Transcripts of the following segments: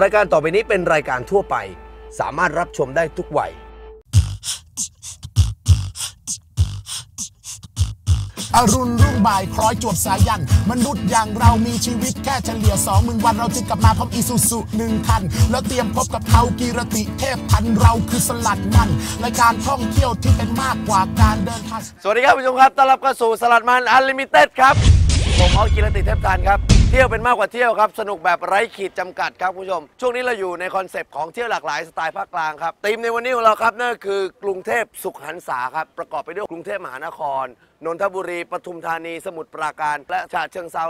รายการต่อไปนี้เป็นรายการทั่วไป สามารถรับชมได้ทุกวัย อรุณรุ่งบ่ายคล้อยจวบสายัน มนุษย์อย่างเรามีชีวิตแค่เฉลี่ยสองหมื่นวันเราจึงกลับมาพร้อมอีซูซุหนึ่งคัน แล้วเตรียมพบกับเขากีรติเทพพันธุ์เราคือสลัดมันรายการท่องเที่ยวที่เป็นมากกว่าการเดินทางสวัสดีครับผู้ชมครับต้อนรับเข้าสู่สลัดมันอันลิมิเต็ดครับ ผมออกิรติเทพทานครับ เที่ยวเป็นมากกว่าเที่ยวครับ สนุกแบบไร้ขีดจำกัดครับคุณผู้ชม ช่วงนี้เราอยู่ในคอนเซปต์ของเที่ยวหลากหลายสไตล์ภาคกลางครับธีมในวันนี้ของเราครับนั่นคือกรุงเทพสุขหันษาครับ ประกอบไปด้วยกรุงเทพมหานคร นนทบุรีปทุมธานี สมุทรปราการ และฉะเชิงเซา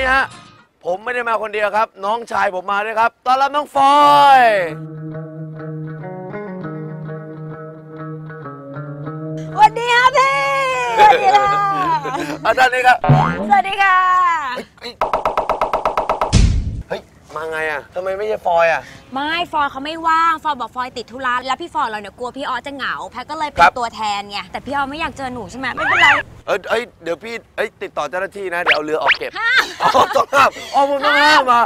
นนี้ฮะผมไม่ได้มาคนเดียวครับ น้องชายผมมาด้วยครับต้อนรับน้องฟอยสวัสดีค่ะพี่สวัสดีค่ะอาจารย์นี่ครับสวัสดีค่ะเฮ้ยเฮ้ยมาไงอะทำไมไม่ใช่ฟอยอะ ไม่ฟอยเขาไม่ว่างฟอยบอกฟอยติดธุระแล้วพี่ฟอยเราเนี่ยกลัวพี่ออสจะเหงาแพทก็เลยเป็ครันบตัวแทนไงแต่พี่ออสไม่อยากเจอหนูใช่ไหมไม่เป็นไร เอ้ยเอ้ยเดี๋ยวพี่เอ้ยติดต่อเจ้าหน้าที่นะ เดี๋ยวเอาเรือออกเก็บอ๋อต้องห้ามอ๋อผมต้องห้ามมา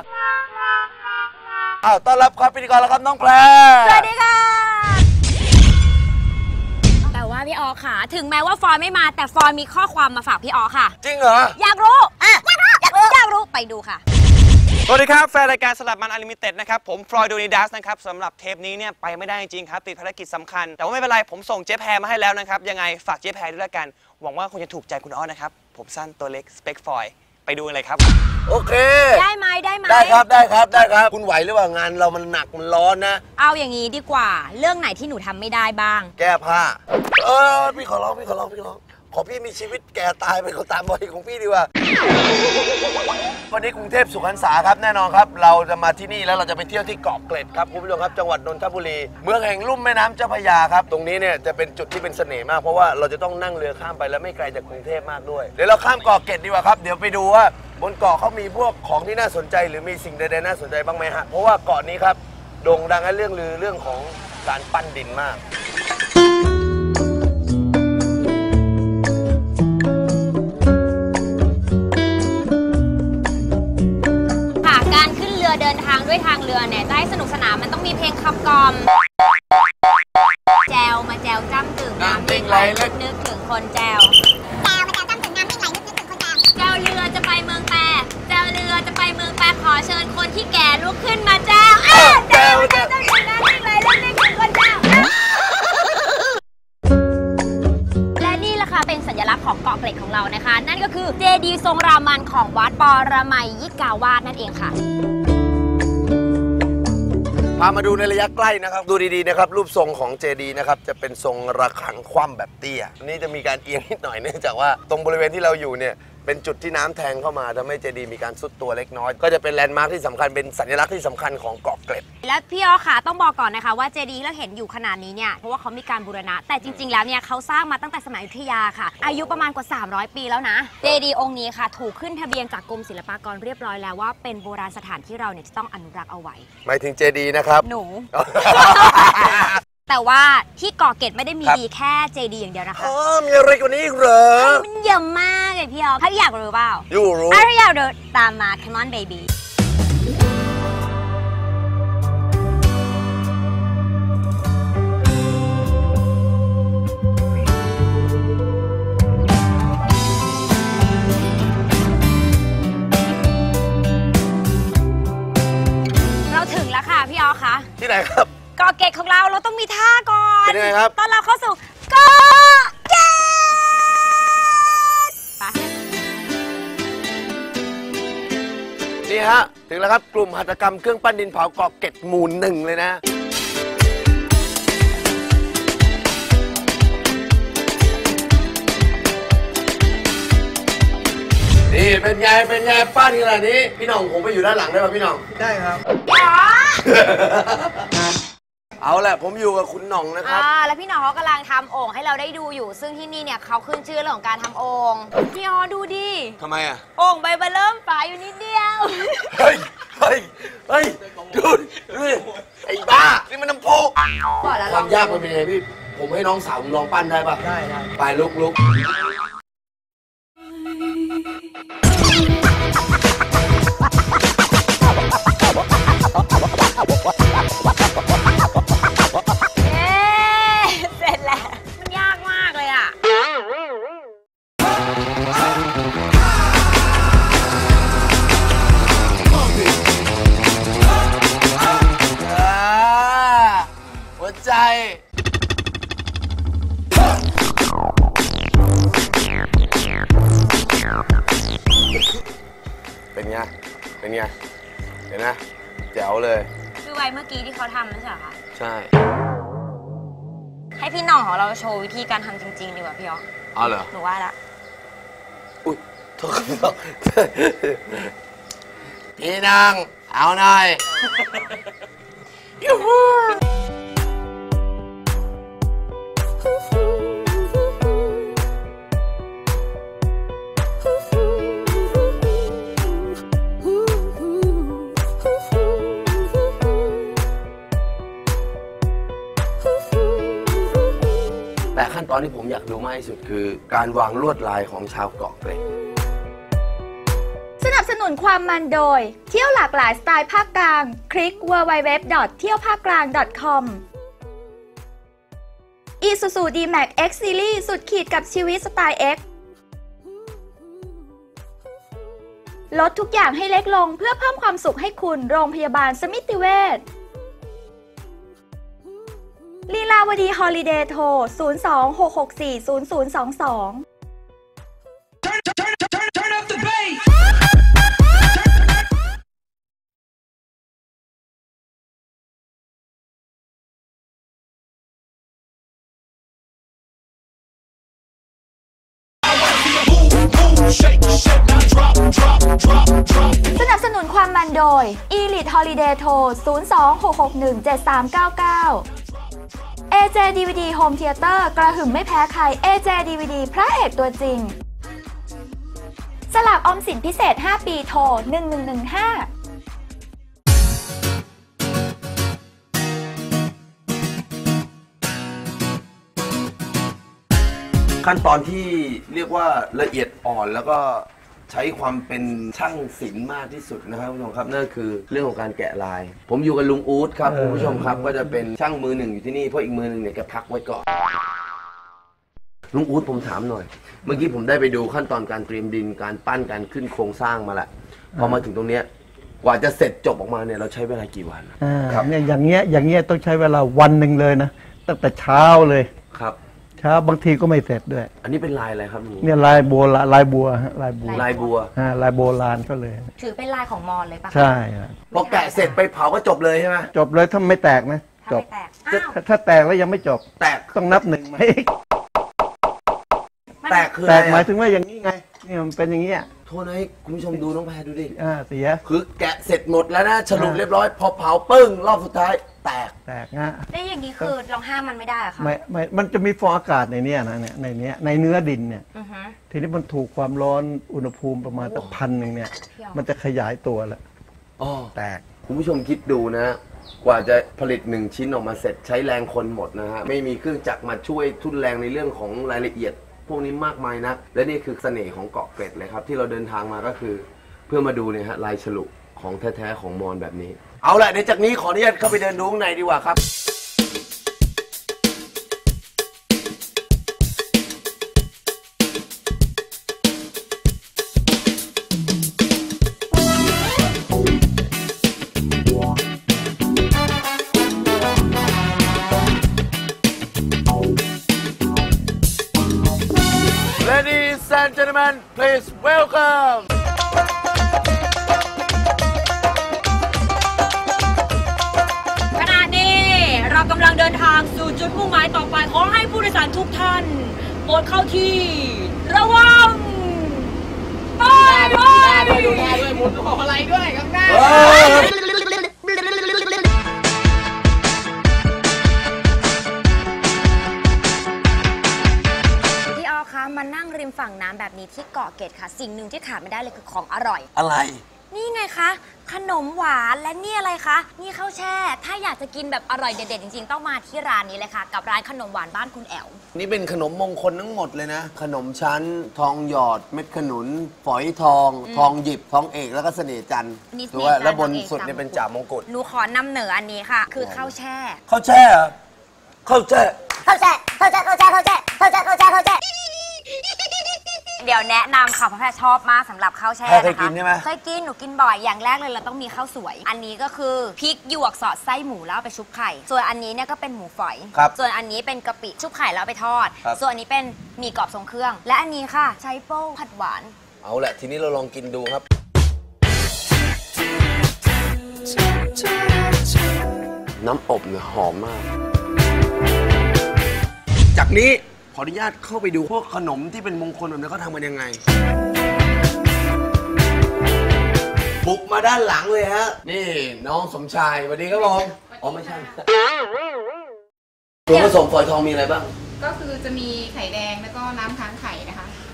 อ้าวต้อนรับครับพิธีกรแล้วครับน้องแพรสวัสดีค่ะ แต่ว่าพี่ออสค่ะ ถึงแม้ว่าฟอยไม่มาแต่ฟอยมีข้อความมาฝากพี่ออสค่ะ จริงเหรอ อยากรู้อะอยากรู้อยากรู้ อยากรู้ ไปดูค่ะสวัสดีครับ แฟนรายการสลัดมันอลิมิเต็ดนะครับ ผมฟลอยด์โดนิดัสนะครับสำหรับเทปนี้เนี่ยไปไม่ได้จริงๆครับ ติดภารกิจสำคัญ แต่ว่าไม่เป็นไร ผมส่งเจ๊แพรมาให้แล้วนะครับ ยังไงฝากเจ๊แพรด้วยละกัน หวังว่าคงจะถูกใจคุณอ้อนะครับ ผมสั้นตัวเล็กสเปคฟอยไปดูกันเลยครับ โอเค ได้ไหมได้ไหมได้ครับได้ครับได้ครับ คุณไหวหรือเปล่างานเรามันหนักมันร้อนนะ เอาอย่างนี้ดีกว่า เรื่องไหนที่หนูทำไม่ได้บ้าง แก้ผ้า เออพี่ขอร้องพี่ขอร้องพี่ขอร้อง ขอพี่มีชีวิตแก่ตายเป็นคนตามบอยของพี่ดีกว่า วันนี้กรุงเทพสุขันษาครับแน่นอนครับ เราจะมาที่นี่แล้วเราจะไปเที่ยวที่เกาะเกร็ดครับคุณผู้ชมครับจังหวัดนนทบุรี เมืองแห่งลุ่มแม่น้ำเจ้าพระยาครับ ตรงนี้เนี่ยจะเป็นจุดที่เป็นเสน่ห์มากเพราะว่าเราจะต้องนั่งเรือข้ามไปแล้วไม่ไกลจากกรุงเทพมากด้วย เดี๋ยวเราข้ามเกาะเกร็ดดีกว่าครับ เดี๋ยวไปดูว่าบนเกาะเขามีพวกของที่น่าสนใจ หรือมีสิ่งใดๆน่าสนใจบ้างไหมฮะเพราะว่าเกาะนี้ครับโด่งดังในเรื่องลือเรื่องของการปั้นดินมาก ความามาดูในระยะใกล้นะครับ ดูดีๆนะครับรูปทรงของเจดีนะครับจะเป็นทรงระฆังคว่ำแบบเตี้ยอันนี่จะมีการเอียงนิดหน่อยเนื่องจากว่าตรงบริเวณที่เราอยู่เนี่ย เป็นจุดที่น้ำแทงเข้ามาทำให้เจดีมีการซุดตัวเล็กน้อย ก็จะเป็นแลนด์มาร์คที่สำคัญเป็นสัญลักษณ์ที่สำคัญของเกาะเกร็ด และพี่ออค่ะต้องบอกก่อนนะคะว่าเจดีย์ที่เราเห็นอยู่ขนาดนี้เนี่ยเพราะว่าเขามีการบูรณะ แต่จริง ๆ แล้วเนี่ยเขาสร้างมาตั้งแต่สมัยอยุธยาค่ะ อายุประมาณกว่า 300 ปีแล้วนะ เจดีย์องค์นี้ค่ะ ถูกขึ้นทะเบียนจากกรมศิลปากรเรียบร้อยแล้วว่าเป็นโบราณสถานที่เราเนี่ยจะต้องอนุรักษ์เอาไว้หมายถึงเจดีนะครับหนูแต่ว่าที่เกาะเกร็ดไม่ได้มีครับดีแค่เจดีย์อย่างเดียวนะคะอ๋อมีอะไรกว่านี้อีกเหรอมันเยอะมาก เลยพี่ออถ้าพี่อยากรู้เปล่าอยู่รู้ถ้าพี่อยากรู้ตามมา come on baby เราถึงแล้วค่ะพี่ออคะที่ไหนครับเกาะเกร็ดของเราเราต้องมีท่าก่อน เป็นยังไงครับ ตอนเราเข้าสู่เกา นี่ฮะ ถึงแล้วครับกลุ่มหัตถกรรมเครื่องปั้นดินเผาเกาะเกร็ดหมู่หนึ่งเลยนะ นี่เป็นไงเป็นไงปั้นขนาดนี้ พี่หน้องผมไปอยู่ด้านหลังได้ป่ะพี่หน้อง ได้ครับอ๋อ เอาแหละผมอยู่กับคุณหน่องนะครับ อ่าแล้วพี่หน้องเขากำลังทำโอ่งให้เราได้ดูอยู่ ซึ่งที่นี่เนี่ยเขาขึ้นชื่อเรื่องของการทำโอ่งพี่ออดูดิทำไมอะโอ่งใบเบอร์เริ่มฝาอยู่นิดเดียว เฮ้ยเฮ้ยเฮ้ยดูดิดูดิไอ้บ้านี่มันน้ำโพกบอกแล้วความลองยากมันเป็นยังไงพี่ ผมให้น้องสาวผมลองปั้นได้ปะได้ได้ไปลุกลุก ไว้เมื่อกี้ที่เขาทำไม่ใช่เหรอคะ ใช่ ให้พี่หน้องของเราโชว์วิธีการทำจริง ๆ ดีกว่าพี่อ๋อเอาเหรอ หนูว่าละ อุ้ยโทษครับพี่นางเอาหน่อยยูฮู อนที่ผมอยากดูมากที่สุดคือ การวางลวดลายของชาวเกาะเกร็ดสนับสนุนความมันโดย เที่ยวหลากหลายสไตล์ภาคกลาง คลิก w w w เที่ยวภาคกลาง .com Isuzu D-Max X Series สุดขีดกับชีวิตสไตล์ X ลดทุกอย่างให้เล็กลงเพื่อเพิ่มความสุขให้คุณโรงพยาบาลสมิติเวช ลีลาวดีฮอลิเดย์โทร 026640022สนับสนุนความมันโดย Elite Holiday โทร026617399 AJ DVD Home Theater กระหึ่มไม่แพ้ใคร AJ DVD พระเอกตัวจริง สลากออมสินพิเศษ 5 ปีโทร 1115ขั้นตอนที่เรียกว่าละเอียดอ่อนแล้วก็ ใช้ความเป็นช่างศิลป์มากที่สุดนะครับคุณผู้ชมครับนั่นคือเรื่องของการแกะลาย ผมอยู่กับลุงอู๊ดครับคุณผู้ชมครับก็จะเป็นช่างมือหนึ่งอยู่ที่นี่เพราะอีกมือหนึ่งเนี่ยแกพักไว้ก่อนลุงอู๊ดผมถามหน่อย เมื่อกี้ผมได้ไปดูขั้นตอนการเตรียมดินการปั้นการขึ้นโครงสร้างมาละพอมาถึงตรงเนี้ยกว่าจะเสร็จจบออกมาเนี่ยเราใช้เวลากี่วัน อ่าครับ เนี่ยอย่างเงี้ยอย่างเงี้ยต้องใช้เวลาวันหนึ่งเลยนะตั้งแต่เช้าเลย ครับเช้าบางทีก็ไม่เสร็จด้วย อันนี้เป็นลายอะไรครับลุงเนี่ยลายบัวละลายบัวฮะลายบัวลายบัวอ่าลายโบราณก็เลย ถือเป็นลายของมอญเลยปะคะใช่ฮะพอแกะเสร็จไปเผาก็จบเลยใช่ไหมจบเลยถ้าไม่แตกนะ ถ้าจบ ไม่แตกอ้าวถ้าถ้าแตกแล้วยังไม่จบ แตกต้องนับหนึ่งไหมมันแตกคือแตอะไรกหมายอะถึงว่าอย่างนี้ไงนี่มันเป็นอย่างเงี้ยโทษนะให้คุณผู้ชมดูน้องแพรดูดิ อ่าเสีย คือแกะเสร็จหมดแล้วนะฉลุอ่าเรียบร้อย พอเผาปึ้งรอบสุดท้าย แตกแตกฮะได้อย่างนี้คือเราห้ามมันไม่ได้เหรอคะไม่ไม่มันจะมีฟองอากาศในเนี้ยนะเนี่ยในเนี้ยในเนื้อดินเนี่ย อือฮึทีนี้มันถูกความร้อนอุณหภูมิประมาณสักพันหนึ่งเนี่ย เที่ยวมันจะขยายตัวแล้วอ๋อแตก คุณผู้ชมคิดดูนะ กว่าจะผลิตหนึ่งชิ้นออกมาเสร็จใช้แรงคนหมดนะฮะ ไม่มีเครื่องจักรมาช่วยทุนแรงในเรื่องของรายละเอียด พวกนี้มากมายนักและนี่คือเสน่ห์ของเกาะเกร็ดเลยครับ ที่เราเดินทางมาก็คือ เพื่อมาดูเนี่ยฮะลายฉลุของแท้ๆของมอญแบบนี้ เอาละเดี๋ยวจากนี้ขออนุญาตเข้าไปเดินดูข้างในดีกว่าครับ Ladies and gentlemen, please welcome กำลังเดินทางสู่จุดมุ่งหมายต่อไป ขอให้ผู้โดยสารทุกท่านโปรดเข้าที่ ระวังไปไปดูหน้าด้วยมุดหออะไรด้วยข้างน้พี่ออคะมานั่งริมฝั่งน้ำแบบนี้ที่เกาะเกตค่ะ สิ่งหนึ่งที่ขาดไม่ได้เลยคือของอร่อย อะไร นี่ไงคะ ขนมหวานและนี่อะไรคะ นี่ข้าวแช่ ถ้าอยากจะกินแบบอร่อยเด็ดๆจริงๆ ต้องมาที่ร้านนี้เลยค่ะ กับร้านขนมหวานบ้านคุณแอวนี่เป็นขนมมงคลทั้งหมดเลยนะ ขนมชั้น ทองหยอด เม็ดขนุน ฝอยทอง ทองหยิบ ทองเอก แล้วก็เสน่ห์จันทร์นี่ถูกว่าเสน่ห์จันทร์แล้วบนทองเอกสุดเนี่ยเป็นจ่ามงกุฎหนูขอนำเหนืออันนี้ค่ะ คือข้าวแช่ ข้าวแช่เหรอข้าวแช่ เข้าใจเข้าใจเข้าใจเข้าใจเข้าใจเข้าใจเข้าใจ เดี๋ยวแนะนำค่ะเพราะแพรชอบมากสำหรับข้าวแช่แพรเคยนะคะกินใช่ไหม เคยกินหนูกินบ่อยอย่างแรกเลยเราต้องมีข้าวสวย อันนี้ก็คือพริกหยวกสอดไส้หมูแล้วเอาไปชุบไข่ ส่วนอันนี้เนี่ยก็เป็นหมูฝอย ครับส่วนอันนี้เป็นกะปิชุบไข่แล้วเอาไปทอด ครับ ส่วนอันนี้เป็นหมี่กรอบทรงเครื่อง และอันนี้ค่ะใช้โป้ผัดหวาน เอาแหละทีนี้เราลองกินดูครับ น้ำอบเนี่ยหอมมาก จากนี้ ขออนุญาตเข้าไปดูพวกขนมที่เป็นมงคลแบบนี้เขาทำกันยังไง บุกมาด้านหลังเลยฮะ นี่น้องสมชายสวัสดีครับผมอ๋อไม่ใช่ส่วนผสมฝอยทองมีอะไรบ้าง ก็คือจะมีไข่แดงแล้วก็น้ำค้างไข่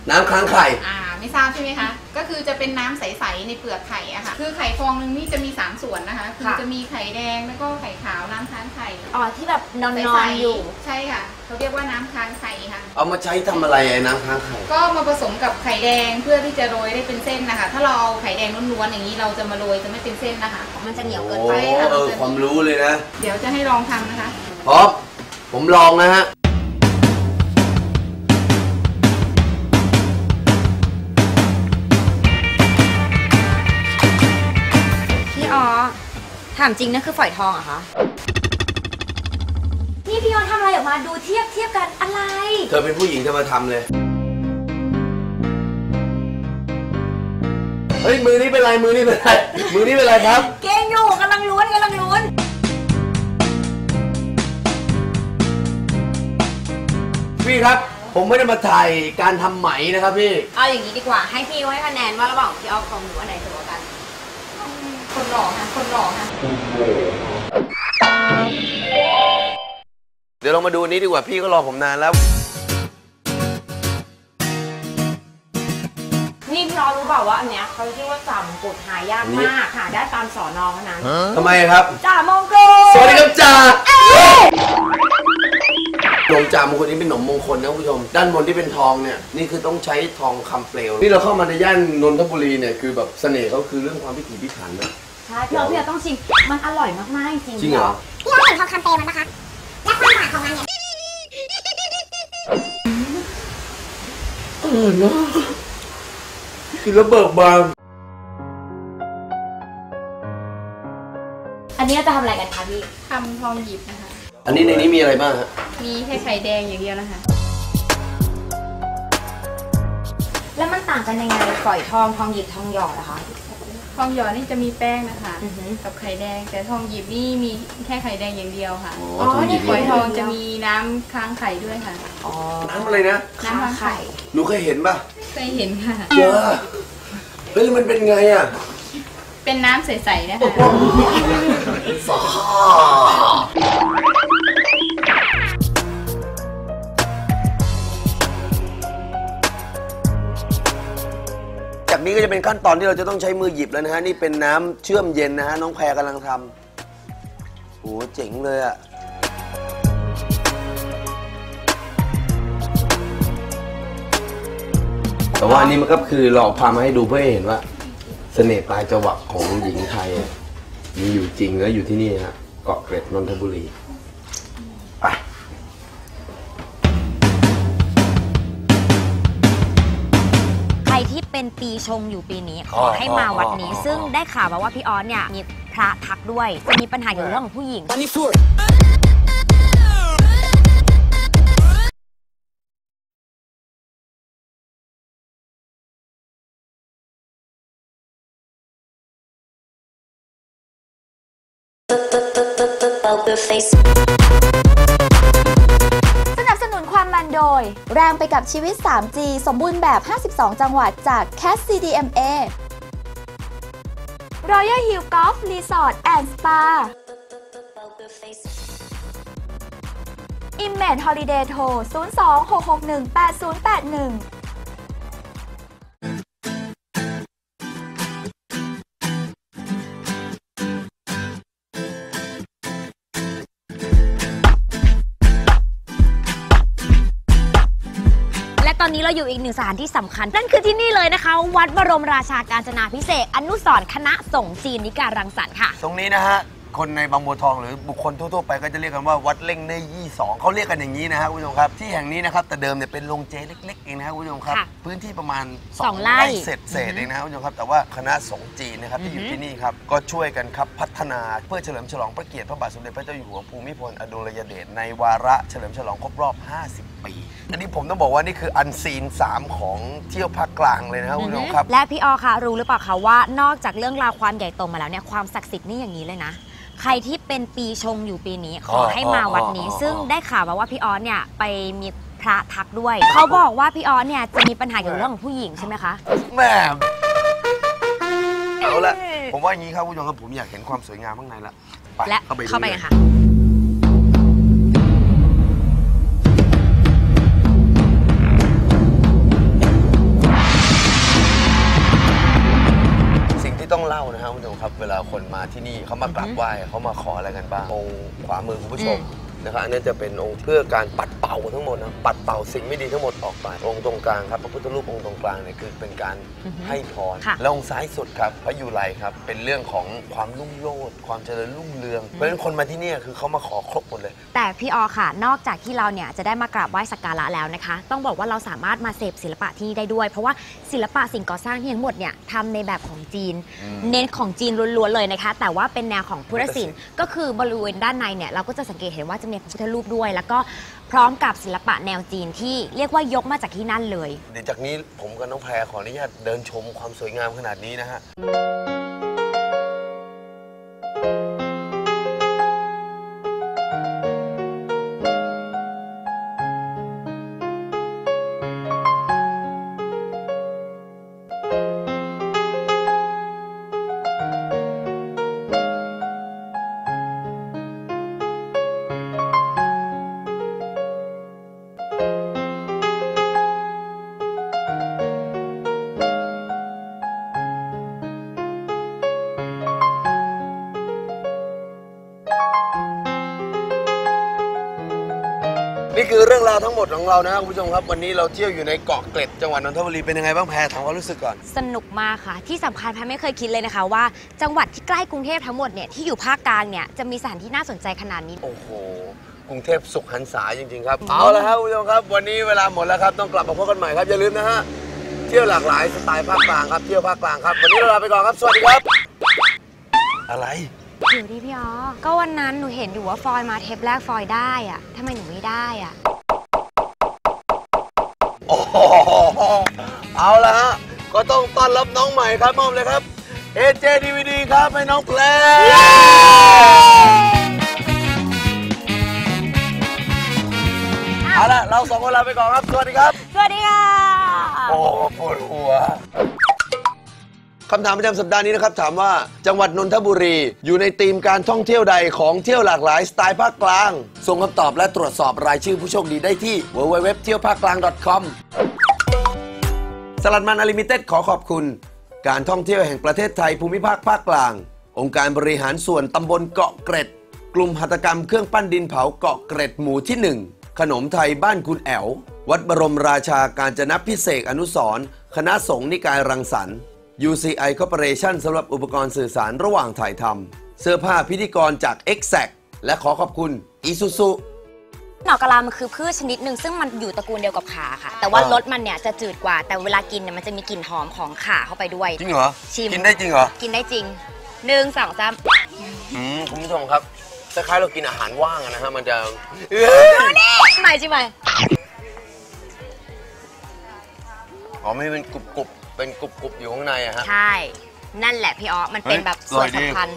นะคะน้ำค้างไข่ อ่าไม่ทราบใช่ไหมคะ ก็คือจะเป็นน้ำใสๆในเปลือกไข่อะค่ะ คือไข่ฟองหนึงนี่จะมี 3 ส่วนนะคะ คือค่ะ จะมีไข่แดงแล้วก็ไข่ขาวน้ำค้างไข่อ๋อที่แบบนอนใสนอนอยู่ ใช่ค่ะเขาเรียกว่าน้ำค้างไข่ค่ะ เอามาใช้ทำอะไรไอ้น้ำค้างไข่ ก็มาผสมกับไข่แดงเพื่อที่จะโรยได้เป็นเส้นนะคะ ถ้าเราเอาไข่แดงล้วนๆอย่างนี้เราจะมาโรยจะไม่เป็นเส้นนะคะ มันจะเหนียวเกินโอ้ไปค่ะ เออความรู้เลยนะเดี๋ยวจะให้ลองทำนะคะ พร้อมผมลองนะฮะ ถามจริงนะคือฝอยทองเหรอะคะ นี่พี่อ๋อทำอะไรออกมาดูเทียบเทียบกันอะไร เธอเป็นผู้หญิงเธอมาทำเลย เฮ้ยมือนี้เป็นไรมือนี้เป็นไรมือนี้เป็นไรครับ เก่งอยู่กำลังลุ้นกำลังลุ้น พี่ครับ ผมไม่ได้มาถ่ายการทำไหมนะครับพี่ เอาอย่างนี้ดีกว่าให้พี่ให้คะแนนว่าระหว่างพี่อ๋อกับหนูอันไหนสวยกว่ากัน คนหล่อค่ะ คนหล่อค่ะ เดี๋ยวเรามาดูอันนี้ดีกว่าพี่ก็รอผมนานแล้ว นี่พี่อ๋อรู้เปล่าว่าอันเนี้ยเขาชื่อว่าจ่ามงกุฎหายากมากหาได้ตามสอนอเท่านั้นทำไมครับ จ่ามงกุฎสวัสดีครับจ่าข นมจ่ามงคลนี้เป็นขนมมงคลนะคุณผู้ชม ด้านบนที่เป็นทองเนี่ยนี่คือต้องใช้ทองคำเปลว นี่เราเข้ามาในย่านนนทบุรีเนี่ยคือแบบเสน่ห์เขาคือเรื่องความพิถีพิถันนะ ใช่พี่อ๋อพี่อ๋อต้องชิม มันอร่อยมากๆจริงๆจริงเหรอ พี่ว่าเห็นทองคำเปลวมันปะคะ และความหวานของมันเนี่ยเออเนาะกินแล้วเบิกบาน อันนี้จะทำอะไรกันคะพี่ ทำทองหยิบนะคะ อันนี้ในนี้มีอะไรบ้างฮะมีแค่ไข่แดงอย่างเดียวนะคะ แล้วมันต่างกันยังไงฝอยทองทองหยิบทองหยอดนะคะ ทองหยอดนี่จะมีแป้งนะคะ อือหือ กับไข่แดง แต่ทองหยิบนี่มีแค่ไข่แดงอย่างเดียวค่ะ อ๋ออ๋อทองหยิบนี่ฝอยทองเดียวจะมีน้ำค้างไข่ด้วยค่ะ อ๋อน้ำอะไรนะน้ำค้างไข่ หนูเคยเห็นป่ะเคยเห็นค่ะเจอเฮ้ยแล้วมันเป็นไงอะเป็นน้ำใสๆนะคะฟ้า จากนี้ก็จะเป็นขั้นตอนที่เราจะต้องใช้มือหยิบแล้วนะฮะนี่เป็นน้ำเชื่อมเย็นนะฮะน้องแพรกำลังทำโอ้เจ๋งเลยอะแต่ว่าอันนี้มันก็คือเราพามาให้ดูเพื่อให้เห็นว่า เสน่ห์ปลายจวักของหญิงไทยอะมีอยู่จริงแล้วอยู่ที่นี่ฮะเกาะเกร็ดนนทบุรีไป เป็นปีชงอยู่ปีนี้ ขอให้มาวัดนี้ ซึ่งได้ข่าวมาว่าพี่ออสเนี่ยมีพระทักด้วยจะมีปัญหาเกี่ยวกับเรื่องของผู้หญิงส แรงไปกับชีวิต 3G สมบูรณ์แบบ 52 จังหวัดจาก c a s CDMA Royal Hill Golf Resort and Spa Image Holiday โทร02 661 8081 อนนี้เราอยู่อีกหนึ่งสถานที่สำคัญ นั่นคือที่นี่เลยนะคะ วัดบรมราชาการจนาพิเศษกอนุสรณ์คณะสงฆ์จีนนิการังสรรค์ค่ะ ตรงนี้นะฮะคนในบางบัวทองหรือบุคคลทั่วๆไปก็จะเรียกกันว่าวัดเล่งเนยยี่สองเขาเรียกกันอย่างนี้นะฮะคุณผู้ชมครับที่แห่งนี้นะครับแต่เดิมเนี่ยเป็นโรงเจเล็กๆเองนะครับคุณผู้ชมครับค่ะพื้นที่ประมาณสองไร่เศษเศษๆเองนะครับคุณผู้ชมครับแต่ว่าคณะสงฆ์จีนนะครับที่อยู่ที่นี่ครับก็ช่วยกันครับพัฒนาเพื่อเฉลิมฉลองพระเกียรติพระบาทสมเด็จพระเจ้าอยู่หัวภูมิพลอดุลยเดชในวาระเฉลิมฉลองครบรอบ 50 ปี อันนี้ผมต้องบอกว่านี่คืออันซีนสามของเที่ยวภาคกลางเลยนะครับคุณผู้ชมครับ และพี่ออคะรู้หรือเปล่าคะว่านอกจากเรื่องราวความใหญ่โตมาแล้วเนี่ยความศักดิ์สิทธิ์นี่อย่างนี้เลยนะ ใครที่เป็นปีชงอยู่ปีนี้ขอให้มาวัดนี้อ๋ออ๋อซึ่งได้ข่าวมาว่าพี่ออสเนี่ยไปมีพระทักด้วย เขาบอกว่าพี่ออสเนี่ยจะมีปัญหาเกี่ยวกับเรื่องของผู้หญิงใช่ไหมคะแม่เอาละผมว่าอย่างนี้ครับคุณผู้ชมครับผมอยากเห็นความสวยงามข้างในละไปและเข้าไปดูเข้าไปลยกันค่ะ ครับคุณผู้ชมครับ เวลาคนมาที่นี่เขามากราบไหว้เขามาขออะไรกันบ้างองค์ขวามือคุณผู้ชม นะครับอันนี้จะเป็นองค์เพื่อการปัดเป่าทั้งหมดนะปัดเป่าสิ่งไม่ดีทั้งหมดออกไป องค์ตรงกลางครับพระพุทธรูปองค์ตรงกลางเนี่ยคือเป็นการอือฮึให้พรค่ะ แล้วองค์ซ้ายสุดครับพระยุไรครับเป็นเรื่องของความรุ่งโรจน์ความเจริญรุ่งเรืองเพราะฉะนั้นคนมาที่เนี่ยคือเขามาขอครบหมดเลย แต่พี่ออค่ะ นอกจากที่เราเนี่ยจะได้มากราบไหว้สักการะแล้วนะคะ ต้องบอกว่าเราสามารถมาเสพศิลปะที่นี่ได้ด้วย เพราะว่าศิลปะสิ่งก่อสร้างที่ทั้งหมดเนี่ยทำในแบบของจีนเน้นของจีนล้วนๆเลยนะคะ แต่ว่าเป็นแนวของพุทธศิลป์ก็คือบริเวณด้านในเนี่ยเราก็จะสังเกตเห็นว่าจะเนี่ยพระพุทธรูปด้วย แล้วก็พร้อมกับศิลปะแนวจีนที่เรียกว่ายกมาจากที่นั่นเลย เดี๋ยวจากนี้ผมกับน้องแพรขออนุญาตเดินชมความสวยงามขนาดนี้นะฮะ มดของเรานะครับคุณผู้ชมครับ วันนี้เราเที่ยวอยู่ในเกาะเกร็ดจังหวัดนนทบุรีเป็นยังไงบ้างแพรถามความรู้สึกก่อน สนุกมากค่ะ ที่สำคัญแพทย์ไม่เคยคิดเลยนะคะ ว่าจังหวัดที่ใกล้กรุงเทพทั้งหมดเนี่ยที่อยู่ภาคกลางเนี่ยจะมีสถานที่น่าสนใจขนาดนี้ โอ้โหกรุงเทพสุขหันษาจริงๆครับ เอาละครับคุณผู้ชมครับ วันนี้เวลาหมดแล้วครับต้องกลับมาพบกันใหม่ครับอย่าลืมนะฮะเที่ยวหลากหลายสไตล์ภาคกลางครับเที่ยวภาคกลางครับวันนี้เราลาไปก่อนครับสวัสดีครับ อะไรเดี๋ยวดิพี่อ๋อก็วันนั้นหนูเห็นอยู่ว่าฟอยมาเทปแรกฟอยได้อะทำไมหนูไม่ได้อะ โอ้โหเอาละฮะ ก็ต้องต้อนรับน้องใหม่ครับมอบเลยครับ AJ DVD ครับให้น้องแพรเอาละเราสองคนลาไปก่อนครับ สวัสดีครับ สวัสดีค่ะ โอ้ปวดหัว คำถามประจำสัปดาห์นี้นะครับ ถามว่าจังหวัดนนทบุรี อยู่ในธีมการท่องเที่ยวใดของเที่ยวหลากหลายสไตล์ภาคกลาง ส่งคำตอบและตรวจสอบรายชื่อผู้โชคดีได้ที่ www เที่ยวภาคกลาง .com สลัดมันอลิมิเต็ดขอขอบคุณ การท่องเที่ยวแห่งประเทศไทยภูมิภาคภาคกลาง องค์การบริหารส่วนตำบลเกาะเกร็ด กลุ่มหัตถกรรมเครื่องปั้นดินเผาเกาะเกร็ดหมู่ที่ 1 ขนมไทยบ้านคุณแอววัดบรมราชาการจนพิเศษอนุสรคณะสงฆ์นิกายรังสรรค์ UCI Corporation สำหรับอุปกรณ์สื่อสารระหว่างถ่ายทำเสื้อผ้าพิธีกรจาก Exact และขอขอบคุณ Isuzu หน่อกะลามันคือพืชชนิดหนึ่งซึ่งมันอยู่ตระกูลเดียวกับขาค่ะ แต่ว่าอ่ารสมันเนี่ยจะจืดกว่า แต่เวลากินเนี่ยมันจะมีกลิ่นหอมของขาเข้าไปด้วย จริงเหรอ ชิม กินได้จริงเหรอ กินได้จริงหนึ่งสองสามอืมคุณผู้ชมครับคล้ายๆเรากินอาหารว่างอะนะฮะมันจะใหม่ใช่ไหมอ๋อไม่เป็นกรุบๆ เป็นกรุบๆอยู่ข้างในอะฮะ ใช่ นั่นแหละพี่อ๋อมันเป็นแบบเฮ้ยส่วนอร่อยดีสำคัญ